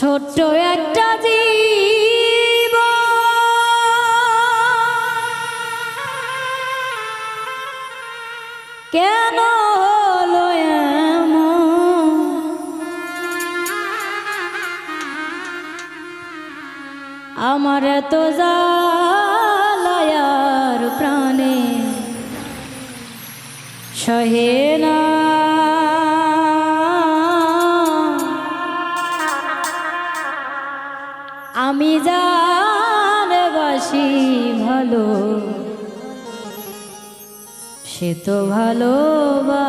ছোট একটা জীব কেন আমার তো জালায়ার প্রাণে সহে না ভালো। সে তো ভালোবা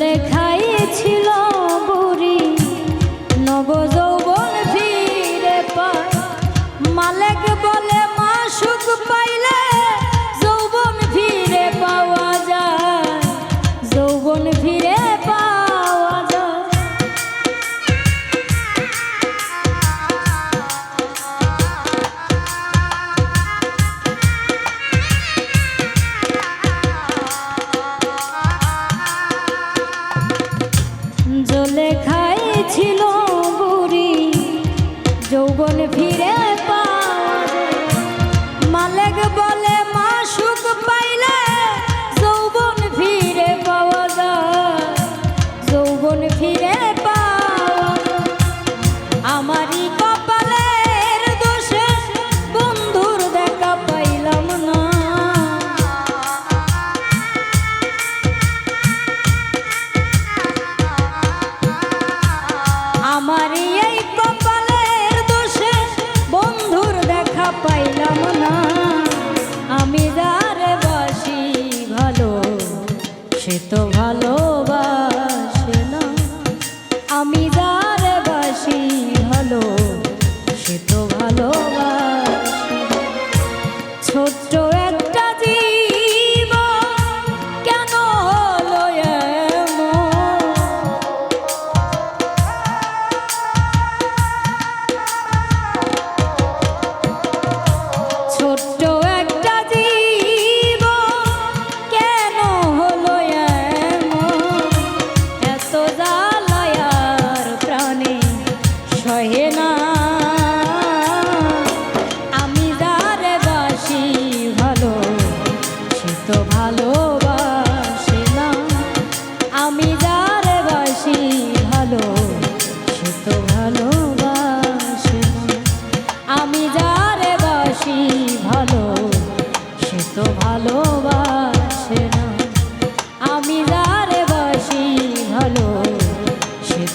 লেখাইছিল আমি ভালো ছোট্ট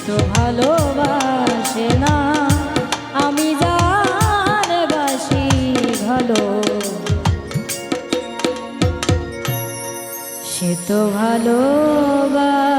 সে তো ভালোবাসে না। আমি যার ভালো। সে তো ভালোবাস